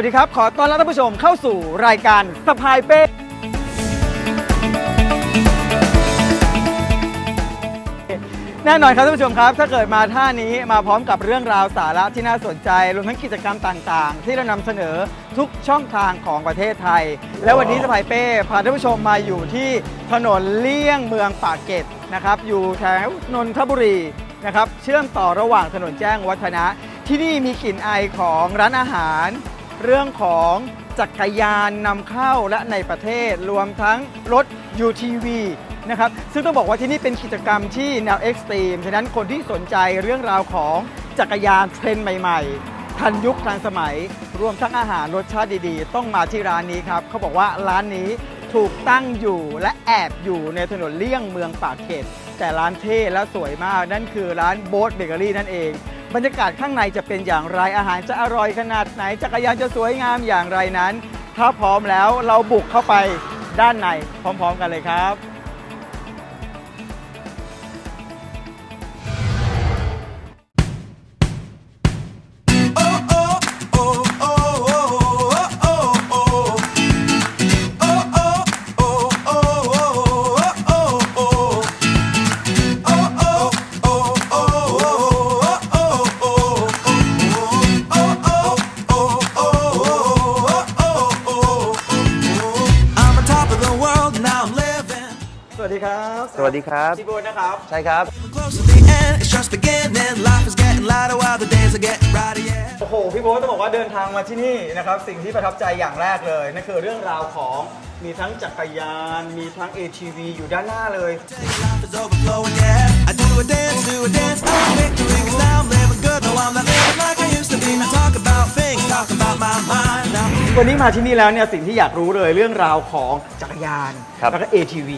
วัสดีครับ ขอต้อนรับท่านผู้ชมเข้าสู่รายการสะพายเป้แน่นอนครับท่านผู้ชมครับ ถ้าเกิดมาท่านี้มาพร้อมกับเรื่องราวสาระที่น่าสนใจรวมทั้งกิจกรรมต่างๆ ที่เรานำเสนอทุกช่องทางของประเทศไทย และวันนี้สะพายเป้พาท่านผู้ชมมาอยู่ที่ถนนเลี่ยงเมืองปากเกร็ดนะครับ อยู่แถวนนทบุรีนะครับ เชื่อมต่อระหว่างถนนแจ้งวัฒนะที่นี่มีกลิ่นไอของร้านอาหาร เรื่องของจักรยานนำเข้าและในประเทศรวมทั้งรถ UTV นะครับซึ่งต้องบอกว่าที่นี่เป็นกิจกรรมที่แนวเอ็กซ์ตรีมฉะนั้นคนที่สนใจเรื่องราวของจักรยานเทรนด์ใหม่ ๆ ทันยุคทันสมัย รวมทั้งอาหารรสชาติดีๆ ต้องมาที่ร้านนี้ครับเขาบอกว่าร้านนี้ถูกตั้งอยู่และแอบอยู่ในถนนเลี่ยงเมืองปากเกร็ดแต่ร้านเท่และสวยมากนั่นคือร้านโบ๊ทเบเกอรี่นั่นเอง บรรยากาศข้างในจะเป็นอย่างไรอาหารจะอร่อยขนาดไหน จักรยานจะสวยงามอย่างไรนั้น ถ้าพร้อมแล้วเราบุกเข้าไปด้านในพร้อม ๆ กันเลยครับ ครับ พี่โบ๊ทนะครับ ใช่ครับ Close to the end, it's just beginning. Life is getting lighter while the days are getting brighter, yeah. โอ้โห พี่โบ๊ทต้องบอกว่าเดินทางมาที่นี่นะครับ สิ่งที่ประทับใจอย่างแรกเลยนั่นคือเรื่องราวของมีทั้งจักรยาน มีทั้ง ATV อยู่ด้านหน้าเลย Life is overflowing, yeah. I do a dance, do a dance, oh victory, 'cause now I'm living good. No, I'm not living like I used to be. Now talk about things, talk about my mind. Now วันนี้มาที่นี่แล้วเนี่ยสิ่งที่อยากรู้เลยเรื่องราวของจักรยาน ครับ แล้วก็ ATV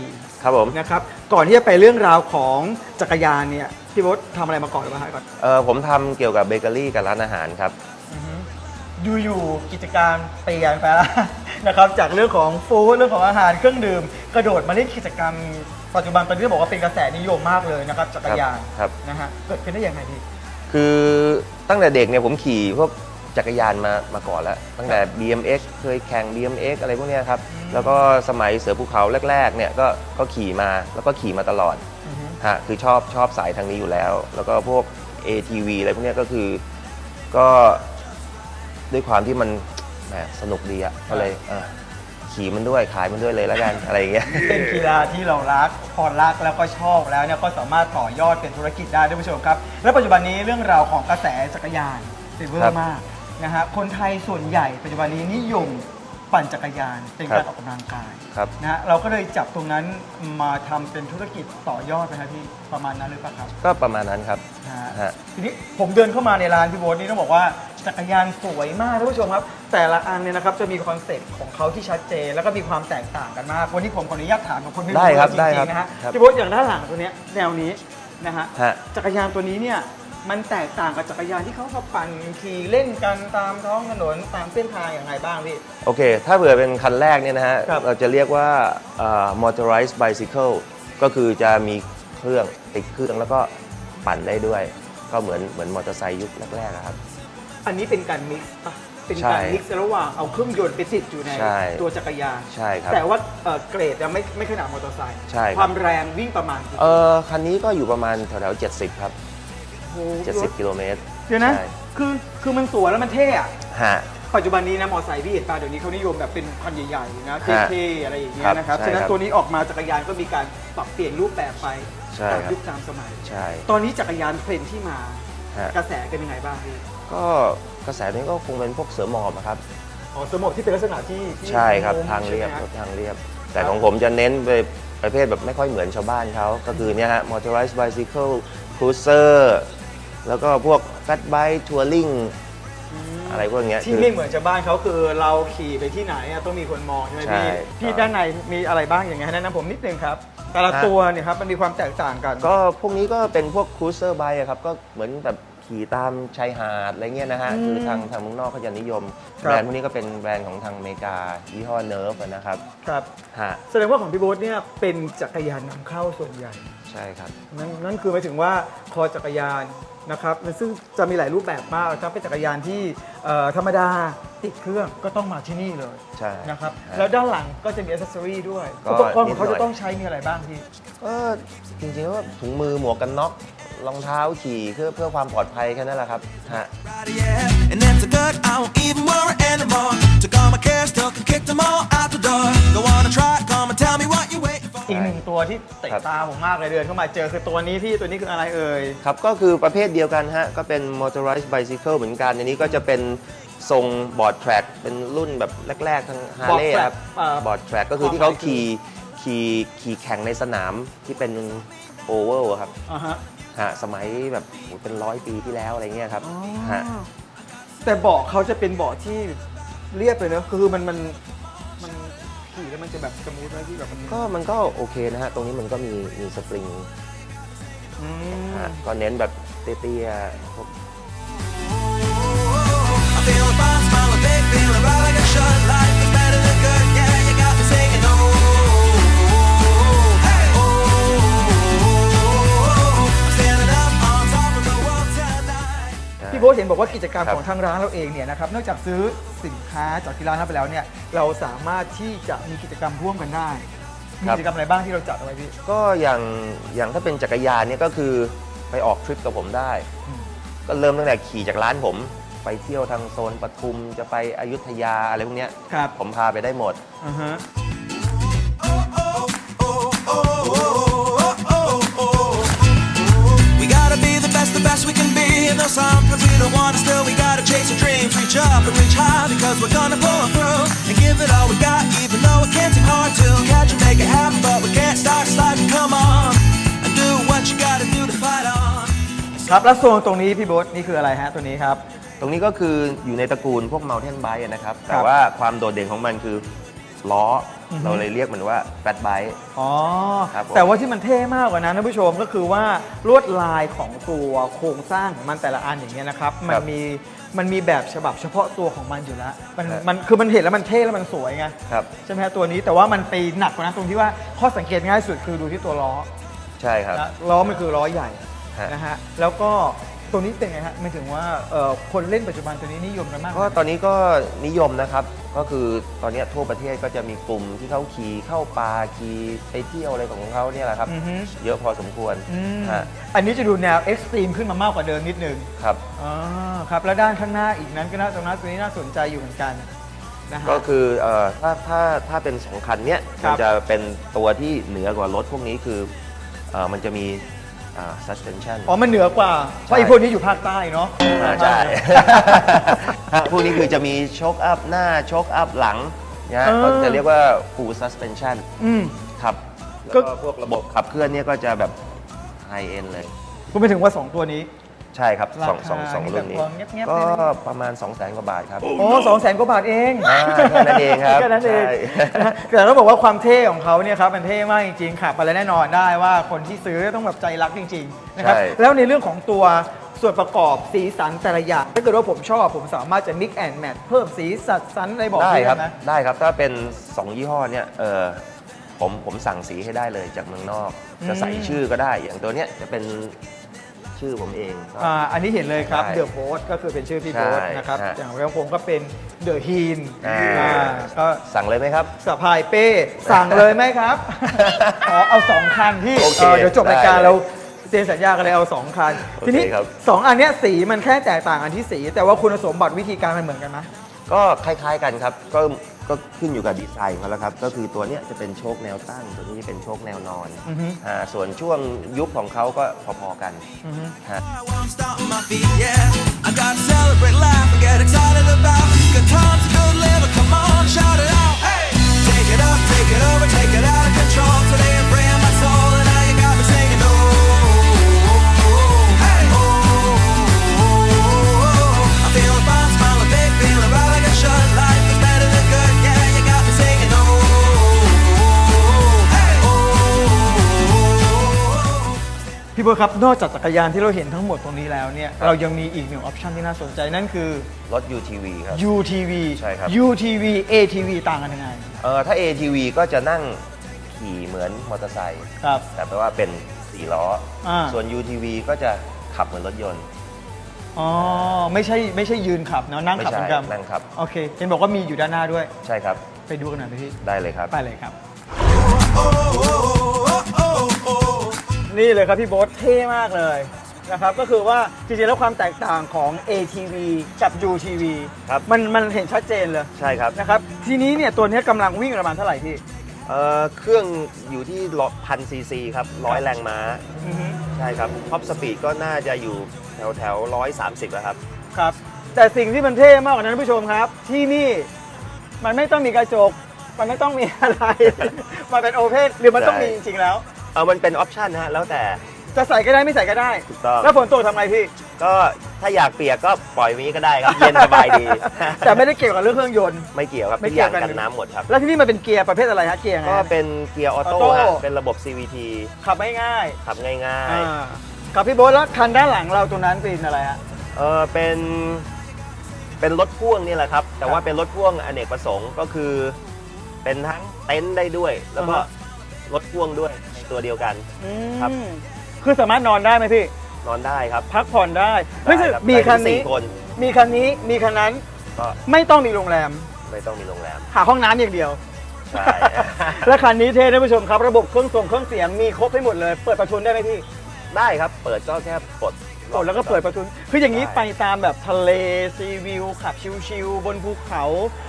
ครับผมนะครับก่อนที่จะไปเรื่องราวของจักรยานเนี่ยพี่โบ๊ททำอะไรมาก่อนหรือเปล่าฮะก่อนเออผมทำเกี่ยวกับเบเกอรี่กับร้านอาหารครับอยู่ๆกิจการเปลี่ยนไปแล้ว นะครับจากเรื่องของฟู้ดเรื่องของอาหารเครื่องดื่ม กระโดดมาเล่นกิจกรรม ปัจจุบันตอนนี้ต้องบอกว่าเป็นกระแสนิยมมากเลยนะครับจักรยานครับ นะฮะเกิดขึ้นได้ยังไงพี่คือตั้งแต่เด็กเนี่ยผมขี่พวก จักรยานมามาก่อนแล้ว ตั้งแต่ BMX เคยแข่ง BMX อะไรพวกเนี้ยครับ แล้วก็สมัยเสือภูเขาแรกๆเนี่ยก็ก็ขี่มาแล้วก็ขี่มาตลอดฮะคือชอบชอบสายทางนี้อยู่แล้ว แล้วก็พวก ATV อะไรพวกเนี้ยก็คือก็ด้วยความที่มันแหมสนุกดีอะก็เลยอะขี่มันด้วยขายมันด้วยเลยแล้วกันอะไรอย่างเงี้ย เป็นกีฬาที่เรารักพอรักแล้วก็ชอบแล้วเนี่ยก็สามารถต่อยอดเป็นธุรกิจได้ด้วยผู้ชมครับ และปัจจุบันนี้เรื่องราวของกระแสจักรยานเซเวอครัร์บมาก นะฮะคนไทยส่วนใหญ่ปัจจุบันนี้นิยมปั่นจักรยานเป็นการครับออกกำลังกายครับ นะฮะเราก็เลยจับตรงนั้นมาทำเป็นธุรกิจต่อยอดนะครับพี่ประมาณนั้นหรือเปล่าครับ ก็ประมาณนั้นครับ นะฮะฮะ ทีนี้ผมเดินเข้ามาในร้านพี่โบ๊ทนี่ต้องบอกว่าจักรยานสวยมากท่านผู้ชมครับ แต่ละอันเนี่ยนะครับจะมีคอนเซ็ปต์ของเขาที่ชัดเจนแล้วก็มีความแตกต่างกันมากวันนี้ผมขออนุญาตถามกับคนไม่ได้ครับจได้ริครับงๆนะฮะครับ พี่โบ๊ทอย่างด้านหลังตัวเนี้ยแนวนี้นะฮะฮะ จักรยานตัวนี้เนี่ย มันแตกต่างกับจักรยานที่เขาเขาปั่นขี่เล่นกันตามท้องถนนตามเส้นทางอย่างไรบ้างพี่ โอเค ถ้าเผื่อเป็นคันแรกเนี่ยนะฮะ ครับเราจะเรียกว่าเอ่อ motorized bicycle ก็คือจะมีเครื่องติดเครื่องแล้วก็ปั่นได้ด้วย ก็เหมือนเหมือนมอเตอร์ไซค์ยุคแรกๆอะครับ อันนี้เป็นการมิกซ์ปะเป็นใช่การมิกซ์ระหว่างเอาเครื่องยนต์ไปติดอยู่ในใช่ ตัวจักรยาน ใช่ครับ แต่ว่าเอ่อเกรดยังไม่ไม่ขนาดมอเตอร์ไซค์ใช่ครับ ความแรงวิ่งประมาณกี่เออคันนี้ก็อยู่ประมาณแถวๆ70 ครับ โอ้โห70 กิโลเมตรเดี๋ยวนะ ใช่คือคือมันสวยแล้วมันเท่อะฮะ ปัจจุบันนี้นะมอเตอร์ไซค์พี่เห็นป่ะเดี๋ยวนี้เขานิยมแบบเป็นคันใหญ่ๆนะฮะเท่ๆอะไรอย่างเงี้ยครับนะครับใช่ฉะนั้นครับตัวนี้ออกมาจักรยานก็มีการปรับเปลี่ยนรูปแบบไปใช่ตามครับ ยุคตามสมัย ใช่ตอนนี้จักรยานเทรนด์ที่มาฮะกระแสเป็นยังไงบ้างพี่ก็กระแสนี้ก็คงเป็นพวกเสือหมอบอะครับ อ๋อสมบที่เป็นลักษณะที่ที่ใช่ครับโงทางเรียบใช่ไหมรถทางเรียบ แต่ของผมจะเน้นไปประเภทแบบไม่ค่อยเหมือนชาวบ้านเขาก็คือเนี่ยฮะ motorized bicycle cruiser แล้วก็พวก fat bike touring อะไรพวกเนี้ยที่คือไม่เหมือนชาวบ้านเขาคือเราขี่ไปที่ไหนอะต้องมีคนมองใช่ไหมใช่พี่พี่ครับด้านในมีอะไรบ้างอย่างเงี้ยแนะนำผมนิดนึงครับ แต่ละฮะตัวเนี่ยครับมันมีความแตกต่างกัน ก็พวกนี้ก็เป็นพวก cruiser bike อะครับก็เหมือนแบบขี่ตามชายหาดอะไรเงี้ยนะฮะอืมคือทางทางเมืองนอกเขาจะนิยมครับแบรนด์พวกนี้ก็เป็นแบรนด์ของทางอเมริกายี่ห้อเนิร์ฟนะครับครับฮะแสดงว่าของพี่โบ๊ทเนี่ยเป็นจักรยานนำเข้าส่วนใหญ่ใช่ครับนั่นนั่นคือหมายถึงว่าคอจักรยาน นะครับซึ่งจะมีหลายรูปแบบมากถ้าเป็นจักรยานที่เอ่อธรรมดาติดเครื่องก็ต้องมาที่นี่เลยใช่นะครับฮะแล้วด้านหลังก็จะมีอ c เซสซอรีด้วยก็อุปกรณ์ของเขานิดหน่จะอยต้องใช้มีอะไรบ้างพี่ ก็จริงๆแล้วถุงมือหมวกกันน็อกรองเท้าขี่เพื่อเพื่อความปลอดภัยแค่นั้นแหละครับฮะ Friday, yeah, and that's a good. I won't even worry anymore. Took all my cares, took and kicked them all out the door. Go on and try, it, come and tell me what you waiting for. อีกหนึ่งตัวที่เตะครับ ตาผมมากเลยเดินเข้ามาเจอคือตัวนี้พี่ตัวนี้คืออะไรเอ่ย ครับ ก็คือประเภทเดียวกันฮะ ก็เป็น motorized bicycle เหมือนกัน อันนี้ก็จะเป็นทรงบอร์ดแทร็กเป็นรุ่นแบบแรก ๆ ทางฮาร์เลย์ Board track ครับอ่าบอร์ดแทร็กก็คือที่เขาขี่ขี่ขี่แข่งในสนามที่เป็นโอเวอร์ครับอ่าฮะฮะสมัยแบบโหเป็นร้อยปีที่แล้วอะไรเงี้ยครับฮะแต่เบาะเขาจะเป็นเบาะที่เรียบเลยเนอะคือมันมันมันขี่ แล้วมันจะแบบสมูทไหมพี่แบบมันก็มันก็โอเคนะฮะ ตรงนี้มันก็มีมีสปริงอืม ฮะก็เน้นแบบเตี้ยๆพวก I'm feeling fine, smiling big, feeling right like I should. Life บ๊ทเห็นบอกว่ากิจกรรมครับ ของทางร้านเราเองเนี่ยนะครับนอกจากซื้อสินค้าจากที่ร้านเราไปแล้วเนี่ยเราสามารถที่จะมีกิจกรรมร่วมกันได้ มีครับกิจกรรมอะไรบ้างที่เราจัดเอาไว้พี่ก็อย่างอย่างถ้าเป็นจักรยานเนี่ยก็คือไปออกทริปกับผมได้ อืม ก็เริ่มตั้งแต่ขี่จากร้านผม ไปเที่ยวทางโซนปทุมจะไปอยุธยาอะไรพวกเนี้ยครับ ผมพาไปได้หมด อ่าฮะ We gotta be the best, the best we can be. And though sometimes we don't want to still, we gotta chase our dreams, reach up and reach high because we're gonna pull through and give it all we got, even though it can seem hard to catch and make it happen. But we can't start sliding, come on and do what you gotta do to fight on. ครับแล้วโซนตรงนี้พี่โบ๊ทนี่คืออะไรฮะตัวนี้ครับ ตรงนี้ก็คืออยู่ในตระกูลพวก mountain bike อะนะครับคแต่รับว่าความโดดเด่นของมันคือล้อออฮึ เราเลยเรียกมันว่า fat bike อ๋อ ครับผมแต่ว่าที่มันเท่มากกว่านั้นท่านผู้ชมก็คือว่าลวดลายของตัวโครงสร้างของมันแต่ละอันอย่างเงี้ยนะครับ มันมีมันมีแบบฉบับเฉพาะตัวของมันอยู่แล้ว มันครับ มันคือมันเห็นแล้วมันเท่แล้วมันสวยไงครับ ใช่ไหมฮะตัวนี้แต่ว่ามันไปหนักกว่านั้นตรงที่ว่าข้อสังเกตง่ายสุดคือดูที่ตัวล้อใช่ครับ นะล้อมันคือล้อใหญ่ฮะ นะฮะแล้วก็ ตรงนี้เป็นไงฮะหมายถึงว่าเอ่อคนเล่นปัจจุบันตัวนี้นิยมกันมากก็ตอนนี้ก็นิยมนะครับ ก็คือตอนนี้ทั่วประเทศก็จะมีกลุ่มที่เขาขี่เข้าป่าขี่ไปเที่ยวอะไรของเขาเนี่ยแหละครับ อือฮึ เยอะพอสมควรอืมฮะอันนี้จะดูแนวเอ็กซ์ตรีมขึ้นมามากกว่าเดิมนิดนึง ครับ อ๋อครับแล้วด้านข้างหน้าอีกนั้นก็น่าตรงนั้นตัวนี้น่าสนใจอยู่เหมือนกันนะฮะ ก็คือเอ่อถ้าถ้าถ้าเป็นสองคันเนี้ยครัมับนจะเป็นตัวที่เหนือกว่ารถพวกนี้คือเอ่อมันจะมี อ่า suspension อ๋อ มันเหนือกว่า เพราะไอ้พวกนี้อยู่ภาคใต้เนาะอ่าใช่ฮะพวกนี้คือจะมีโชคอัพหน้าโชคอัพหลังนะฮะเออเขาจะเรียกว่า full suspension อืม ครับก็แล้วก็ พวกระบบขับเคลื่อนเนี่ยก็จะแบบ high end เลย คุณไปถึงว่า 2 ตัวนี้ ใช่ครับสองราคาสองสองนี่รุ่นนี้แบบพอเงียบๆก็ได้ไหม ประมาณ 2 0 0แสนกว่าบาทครับโอ้สองแสนกว่าบาทเองอ่าแค่นั้นเองครับแค่นั้นเองใช่นะฮะแต่ต้องบอกว่าความเท่ของเขาเนี่ยครับมันเท่มากจริงๆขับไปแล้วแน่นอนได้ว่าคนที่ซื้อต้องแบบใจรักจริงๆนะครับใช่ แล้วในเรื่องของตัวส่วนประกอบสีสันแต่ละอย่างถ้าเกิดว่าผมชอบผมสามารถจะ mix and match เพิ่มสีสัดสันอะไรบอกได้พี่ครับได้ไหมได้ครับถ้าเป็น 2 ยี่ห้อเนี่ยเออผมผมสั่งสีให้ได้เลยจากเมืองนอก จะใส่ชื่อก็ได้อย่างตัวเนี้ยจะเป็น ชื่อผมเองก็ อ่าอันนี้เห็นเลยครับใช่เดอะโ a สก็คือเป็นชื่อพี่โบ๊ทใช่นะครับฮะอย่างของผมก็เป็นเดอะฮีนอ่า ก็สั่งเลยไหมครับ สะพายเป้ สั่งเลยไหมครับ อ๋อเอาสองคันพี่โอเคเออเดี๋ยวจบรายการได้เลยเราเซ็นสัญญากันเลยเอาสองคัน โอเคทีนี้ครับ สองอันเนี้ยสีมันแค่แตกต่างกันที่สี แต่ว่าคุณสมบัติวิธีการมันเหมือนกันไหม ก็คล้ายๆกันครับ ก็ก็ขึ้นอยู่กับดีไซน์ของเขาแล้วครับ ก็คือตัวเนี้ยจะเป็นโชคแนวตั้ง ตัวนี้จะเป็นโชคแนวนอนอือฮึ อ่าส่วนช่วงยุคของเขาก็พอๆกันอือฮึฮะ I won't stop on my feet, yeah. I I gotta celebrate life and get excited about good times and good living. Come on, shout it out. Hey, take it up, take it over, take it out of control. Today พี่โบ๊ทครับนอกจากจักรยานที่เราเห็นทั้งหมดตรงนี้แล้วเนี่ยเรายังมีอีกหนึ่งออปชันที่น่าสนใจนั่นคือ รถ UTV ครับ UTV ใช่ครับ UTV ATV ต่างกันยังไงเออถ้า ATV ก็จะนั่งขี่เหมือนมอเตอร์ไซค์ครับ แต่แปลว่าเป็นสี่ล้ออา ส่วน UTV ก็จะขับเหมือนรถยนต์ อ๋อไม่ใช่ไม่ใช่ยืนขับเนาะนั่งขับไม่เหใช่มือนกันนั่งขับ โอเคเห็นบอกว่ามีอยู่ด้านหน้าด้วย ใช่ครับ ไปดูกันหน่อยไหมพี่ ได้เลยครับ ไปเลยครับ นี่เลยครับพี่โบ๊ทเท่มากเลยนะครับก็คือว่าจริงๆแล้วความแตกต่างของ ATV กับ UTV ครับ มันมันเห็นชัดเจนเลยใช่ครับนะครับทีนี้เนี่ยตัวเนี้ยกำลังวิ่งประมาณเท่าไหร่พี่ เอ่อเครื่องอยู่ที่พันซีซีครับร้อยแรงม้าอือฮึใช่ครับท็อปสปีดก็น่าจะอยู่แถวแถวร้อยสามสิบแล้วครับ ครับ แต่สิ่งที่มันเท่มากกว่านั้นท่านผู้ชมครับ ที่นี่มันไม่ต้องมีกระจก มันไม่ต้องมีอะไร มันเป็นโอเพนหรือมันต้องมีจริงๆแล้ว เออมันเป็นออปชันนะฮะแล้วแต่จะใส่ก็ได้ไม่ใส่ก็ได้ ถูกต้องแล้วฝนตกทำไงพี่ ก็ถ้าอยากเปียกก็ปล่อยไว้นี้ก็ได้ครับ เย็นสบายดี แต่ไม่ได้เกี่ยวกับเรื่องเครื่องยนต์ ไม่เกี่ยวครับไม่ทุกเกี่อยวย่างกัน กันน้ำหมดครับ แล้วที่นี่มันเป็นเกียร์ประเภทอะไรฮะเกียร์ไงก็ฮะ เป็นเกียร์ออโต้ออโต้ ฮะเป็นระบบ CVT ขับไม่ง่ายขับง่ายอ่ากับพี่โบ๊ทแล้วคันด้านหลังเราตัวนั้นเป็นอะไรฮะ ๆเออเป็นเป็นรถพ่วงนี่แหละครับ แต่ว่าเป็นรถพ่วงอเนกประสงค์ก็คือ เป็นทั้งเต็นท์ได้ด้วย แล้วก็อ่าฮะ รถพ่วงด้วยใน ตัวเดียวกันอืมครับคือสามารถนอนได้ไหมพี่ นอนได้ครับพักผ่อนได้เฮ้ยได้รับมีคันได้ถึงนี้ สี่คนมีคันนี้มีคันนั้นก็ไม่ต้องมีโรงแรม ไม่ต้องมีโรงแรมหาห้องน้ำอย่างเดียว ใช่ และคันนี้เท่ท่านผู้ชมครับ ระบบเครื่องส่งเครื่องเสียงมีครบให้หมดเลย เปิดประทุนได้ไหมพี่ ได้ครับ เปิดก็แค่ปลด กดแล้วก็เปิดประทุนคืออย่างนี้ได้ไปตามแบบทะเลซีวิวขับชิลๆบนภูเขา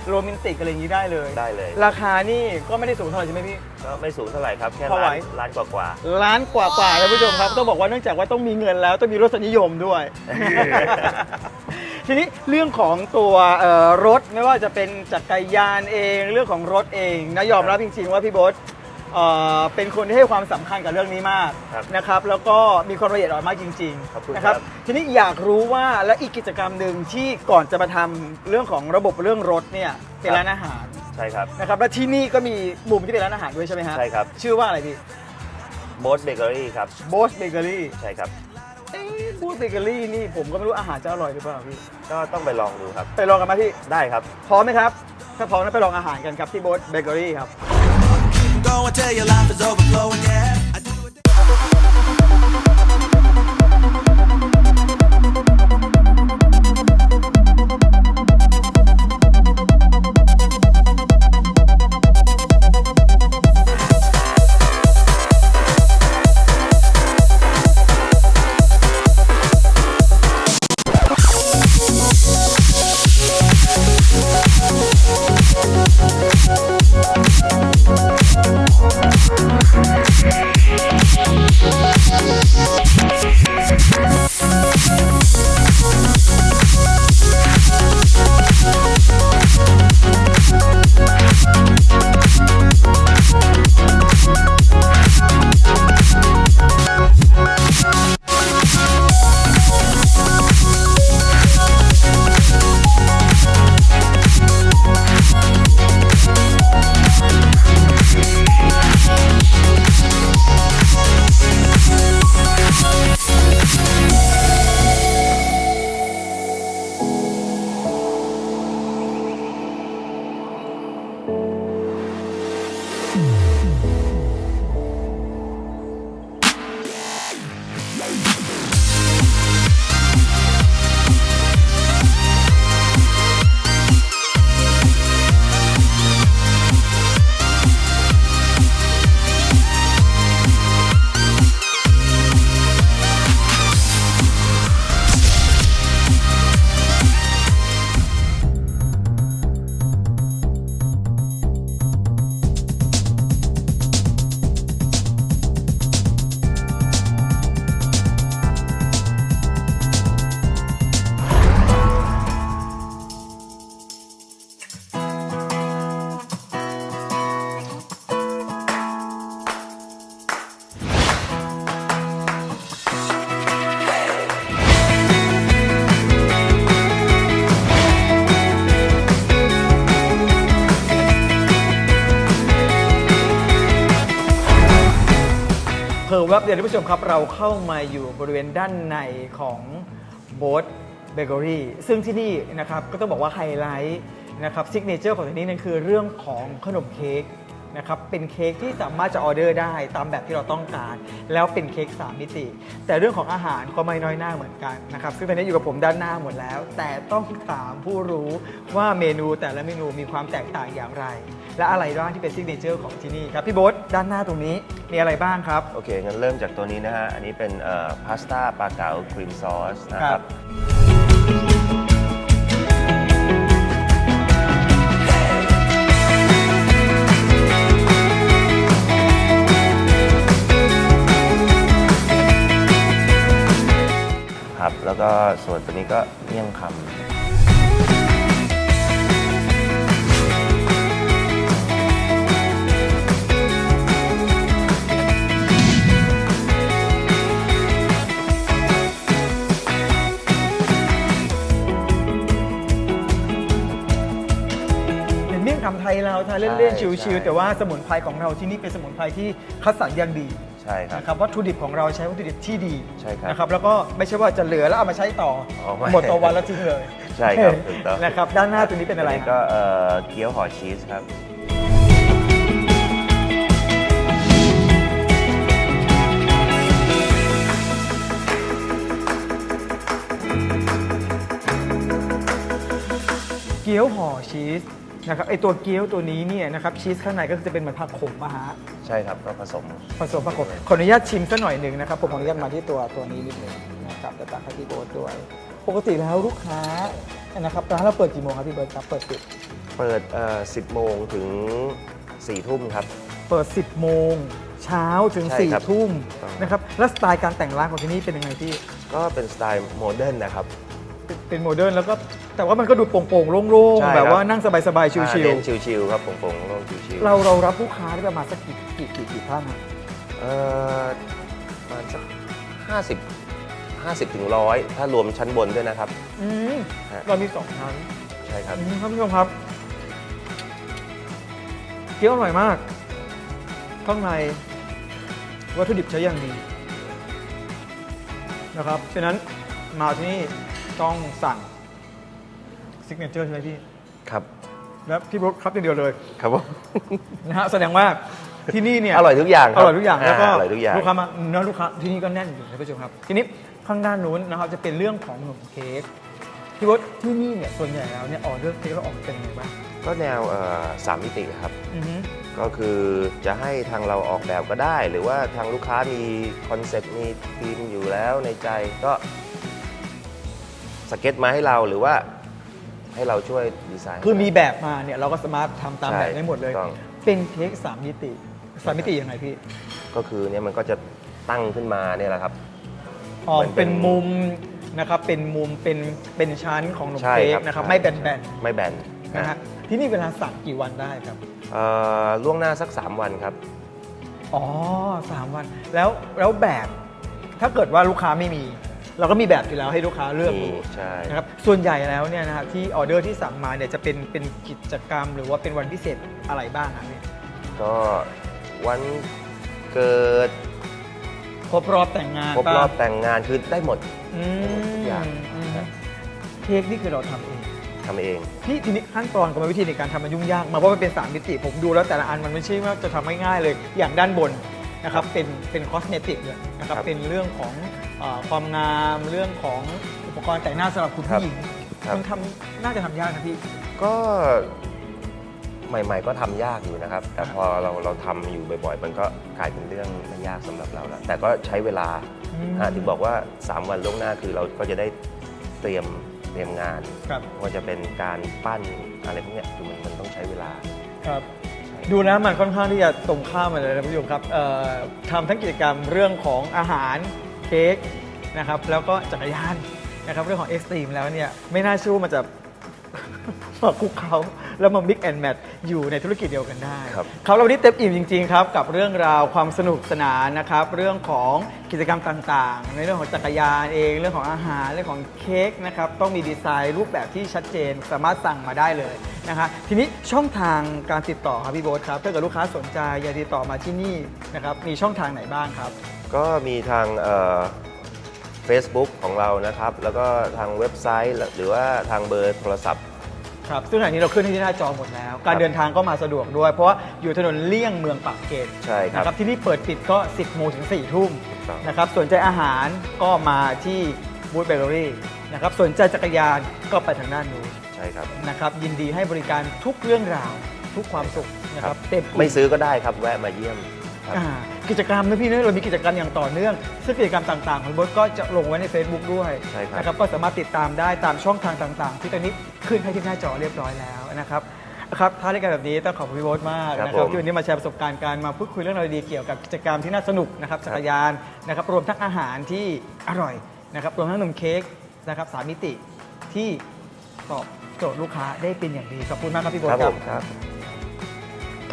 โรแมนติกอะไรอย่างนี้ได้เลยได้เลย ราคานี่ก็ไม่ได้สูงเท่าไหร่ใช่ไหมพี่ ก็ไม่สูงเท่าไหร่ครับ แค่พอไหวล้านล้านกว่ากว่า ล้านกว่ากว่าท่านผู้ชมครับ ต้องบอกว่าเนื่องจากว่าต้องมีเงินแล้วต้องมีรสนิยมด้วย ทีนี้เรื่องของตัวเอ่อรถไม่ว่าจะเป็นจักรยานเองเรื่องของรถเองนะยอมรับจริงๆว่าพี่โบ๊ท เอ่อเป็นคนที่ให้ความสำคัญกับเรื่องนี้มากครับนะครับ แล้วก็มีความละเอียดอ่อนมากจริงขอบคุณๆนะคครัรับบทีนี้อยากรู้ว่าและอีกกิจกรรมหนึ่งที่ก่อนจะมาทำเรื่องของระบบเรื่องรถเนี่ยเป็นร้านอาหารใช่ครับ นะครับและที่นี่ก็มีมุมที่เป็นร้านอาหารด้วยใช่ไหมฮะใช่ครับ ชื่อว่าอะไรพี่ โบสเบเกอรี่ครับโบสเบเกอรี่ใช่ครับเอ๊ะพูดเบเกอรี่นี่ผมก็ไม่รู้อาหารจะอร่อยหรือเปล่าพี่ก็ต้องไปลองดูครับ ไปลองกันมาพี่ ได้ครับ พร้อมไหมครับ ถ้าพร้อมแล้วไปลองอาหารกันครับที่โบสเบเกอรี่ครับ Keep going till your life is overflowing, yeah. ว่าเดี๋ยวท่านผู้ชมครับเราเข้ามาอยู่บริเวณด้านในของโบ๊ทเบเกอรี่ซึ่งที่นี่นะครับก็ต้องบอกว่าไฮไลท์นะครับซิกเนเจอร์ของที่นี่นั่นคือเรื่องของขนมเค้กนะครับเป็นเค้กที่สามารถจะออเดอร์ได้ตามแบบที่เราต้องการ แล้วเป็นเค้ก3มิติ แต่เรื่องของอาหารก็ไม่น้อยหน้าเหมือนกันนะครับซึ่งตอนนี้อยู่กับผมด้านหน้าหมดแล้ว แต่ต้องถามผู้รู้ว่าเมนูแต่ละเมนูมีความแตกต่างอย่างไร และอะไรบ้างที่เป็นซิกเนเจอร์ของที่นี่ครับพี่โบ๊ทด้านหน้าตรงนี้ มีอะไรบ้างครับ โอเค งั้นเริ่มจากตัวนี้นะฮะ อันนี้เป็นพาสต้าปลาเก๋าครีมซอสนะคครัรับ บ ครับ แล้วก็ส่วนตัวนี้ก็เมี่ยงคำ เป็นเมี่ยงคำไทยเราทานเล่นๆ ใช่ชิวใช่ ๆ แต่ว่าสมุนไพรของเราที่นี่เป็นสมุนไพรที่คัดสรรอย่างดีใช่ครับ นะครับวัตถุดิบของเราใช้วัตถุดิบที่ดีใช่ครับนะครับแล้วก็ไม่ใช่ว่าจะเหลือแล้วเอามาใช้ต่ออ๋อไม่ หมดต่อวันแล้วทิ้งเลยใช่ครับถูกต้องนะครับด้านหน้าตัวนี้เป็นอะไรอันนี้คก็รับเอ่อเกี๊ยวห่อชีสครับ เกี๊ยวห่อชีส นะครับไอตัวเกี๊ยวตัวนี้เนี่ยนะครับชีสข้างในก็คือจะเป็นเหมือนผักขมมาฮะใช่ครับก็ผสมผสมผักขมขออนุญาตชิมสักหน่อยหนึ่งนะครับผมขออนุญาตมาที่ตัวตัวนี้นิดนึงนะครับจะตักให้พี่โบ๊ทด้วย ปกติแล้วลูกค้านะครับร้านเราเปิดกี่โมงครับพี่เบิร์ตครับเปิดปิดเปิดเอ่อ10โมงถึง4ทุ่มครับ เปิด 10 โมงเช้าถึงใช่ครับ4ทุ่มถูกต้องนะครับแล้วสไตล์การแต่งร้านของที่นี่เป็นยังไงพี่ก็เป็นสไตล์โมเดิร์นนะครับ เป็นเป็นโมเดิร์นแล้วก็ แต่ว่ามันก็ดูโปร่งๆโล่งใช่ๆ ครับ แบบว่านั่งสบายๆ ชิอ่าวเน้นชิลๆครับโปร่งๆโล่งชิลๆเราเรารับลูกค้าได้ประมาณสักกี่กี่กี่กี่ท่านครับๆเอ่อประมาณสัก50 50ถึงร้อยถ้ารวมชั้นบนด้วยนะครับ อืมฮะ เรามีสองชั้นใช่ครับ อืมครับผู้ชมครับเกี๊ยวอร่อยมาก ข้างในวัตถุดิบใช้อย่างดีนะครับฉะนั้นมาที่นี่ต้องสั่ง ซิกเนเจอร์ใช่ไหมพี่ ครับแล้วพี่บุ๊คครับอย่างเดียวเลยครับผม นะฮะแสดงว่าที่นี่เนี่ยอร่อยทุกอย่างคอรับร่อยทุกอย่างแล้วก็อร่อยทุกอย่าง ลูกค้ามาเนื้อลูกค้าที่นี่ก็แน่นอยู่นะผู้ชมครับ ทีนี้ข้างด้านนู้นนะครับจะเป็นเรื่องของขนมเค้กพี่บุ๊คที่นี่เนี่ยส่วนใหญ่แล้วเนี่ยออเดอร์เค้กเราออกเป็นยังไงบ้างก็แนวเอ่อสามมิติครับ อือฮึก็คือจะให้ทางเราออกแบบก็ได้ หรือว่าทางลูกค้ามีคอนเซ็ปต์มีธีมอยู่แล้วในใจก็สเก็ตมาให้เราหรือว่า ให้เราช่วยดีไซน์คือมีแบบมาเนี่ยเราก็สามารถทำตามใช่แบบได้หมดเลยถูกต้องเป็นเค้กสามมิติสามมิติยังไงพี่ก็คือเนี่ยมันก็จะตั้งขึ้นมาเนี่ยแหละครับ อ๋อเหมือนเป็เป็นน มุมนะครับเป็นมุมเป็นเป็นชั้นของขนมใช่เค้กครับนะครับใช่ไม่แบนไม่แบนๆนะฮะที่นี่เวลาสั่งกี่วันได้ครับ เอ่อล่วงหน้าสัก 3 วันครับ อ๋อสามวัน แล้วแล้วแบบถ้าเกิดว่าลูกค้าไม่มี เราก็มีแบบอยู่แล้วให้ลูกค้าเลือกมีดูใช่ นะครับส่วนใหญ่แล้วเนี่ยนะฮะที่ออเดอร์ที่สั่งมาเนี่ยจะเป็นเป็นกิจกรรม หรือว่าเป็นวันพิเศษอะไรบ้างครับเนี่ยก็วันเกิดครบรอบแต่งงานครบรอบป่ะแต่งงานคือได้หมด อืได้หมดทุกอย่างอืมครับเค้กนี่คือเราทำเองทำเองที่ทีนี้ขั้นตอนกรรมวิธีในการทำมันยุ่งยากมากเพราะมันเป็นสามมิติผมดูแล้วแต่ละอันมันไม่ใช่ว่าจะทำง่ายๆเลยอย่างด้านบนนะครับเป็นเป็นคอสเมติกเลยนะครับครับ เป็นเรื่องของ เออความงามเรื่องของอุปกรณ์แต่งหน้าสำหรับคุณครับผู้หญิงครับ มันทำน่าจะทำยากนะพี่ ก็ใหม่ ๆ ก็ทำยากอยู่นะครับ แต่พอเราเราทำอยู่บ่อยๆ มันก็กลายเป็นเรื่องไม่ยากสำหรับเราแล้วแต่ก็ใช้เวลาอืม อ่าถึงบอกว่า 3 วันล่วงหน้าคือเราก็จะได้เตรียมเตรียมงานครับ ว่าจะเป็นการปั้นอะไรพวกเนี้ยคือมันมันต้องใช้เวลา ครับ ดูนะมันค่อนข้างที่จะตรงข้ามกันเลยนะผู้ชมครับเอ่อทำทั้งกิจกรรมเรื่องของอาหาร เค้กนะครับแล้วก็จักรยานนะครับเรื่องของเอ็กซ์ตรีมแล้วเนี่ยไม่น่าเชื่อว่ามันจะ มาคุกเขาแล้วมา mix and match อยู่ในธุรกิจเดียวกันได้ครับเขาเราวันนี้เต็มอิ่มจริง ๆ ครับ กับเรื่องราวความสนุกสนานนะครับ เรื่องของกิจกรรมต่างๆ ในเรื่องของจักรยานเอง เรื่องของอาหารเรื่องของเค้กนะครับต้องมีดีไซน์รูปแบบที่ชัดเจนสามารถสั่งมาได้เลยนะคะทีนี้ช่องทางการติดต่อครับพี่โบ๊ทครับถ้าเกิดลูกค้าสนใจอยากติดต่อมาที่นี่นะครับมีช่องทางไหนบ้างครับ ก็มีทางเอ่อ Facebook ของเรานะครับ แล้วก็ทางเว็บไซต์ หรือว่าทางเบอร์โทรศัพท์ ครับ ซึ่งอันนี้เราขึ้นให้ที่หน้าจอหมดแล้ว การครับเดินทางก็มาสะดวกด้วย เพราะว่าอยู่ถนนเลี่ยงเมืองปากเกร็ดใช่ครับ นะครับ ที่นี่เปิดปิดก็ 10 โมงถึง 4 ทุ่มถูกต้องนะครับ สนใจอาหารก็มาที่บูธเบเกอรี่นะครับ สนใจจักรยานก็ไปทางด้านนู้นใช่ครับ นะครับ ยินดีให้บริการทุกเรื่องราว ทุกความสุขนะครับ เต็มไม่ซื้อก็ได้ครับแวะมาเยี่ยม ครับ อ่ากิจกรรมนะพี่เนอะเรามีกิจกรรมอย่างต่อเนื่อง ซึ่งกิจกรรมต่างๆ ของบดก็จะลงไว้ใน Facebook ด้วยใช่ครับ นะครับก็สามารถติดตามได้ตามช่องทางต่างๆ ที่ตอนนี้ขึ้นให้ที่หน้าจอเรียบร้อยแล้วนะครับครับถ้ารายการแบบนี้ต้องขอบคุณพี่โบ๊ทมากครับนะครับผมที่วันนี้มาแชร์ประสบการณ์การมาพูดคุยเรื่องราวดีๆเกี่ยวกับกิจกรรมที่น่าสนุกนะครับจักรยานนะครับรวมทั้งอาหารที่อร่อยนะครับรวมทั้งนมเค้กนะครับสามมิติที่ตอบโจทย์ลูกค้าได้เป็นอย่างดีขอบคุณมากครับพี่โบ๊ทครับคผรับมครับ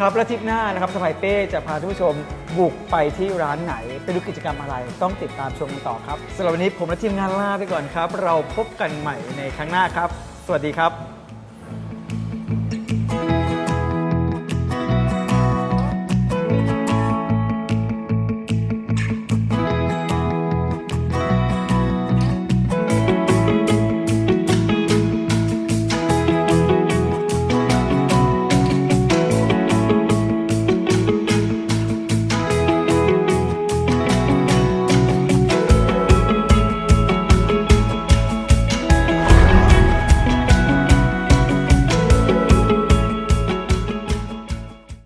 ครับและทริปหน้านะครับสไปเป้จะพาท่านผู้ชมบุกไปที่ร้านไหน ไปดูกิจกรรมอะไร ต้องติดตามชมกันต่อครับสำหรับวันนี้ผมและทีมงานลาไปก่อนครับ เราพบกันใหม่ในครั้งหน้าครับ สวัสดีครับ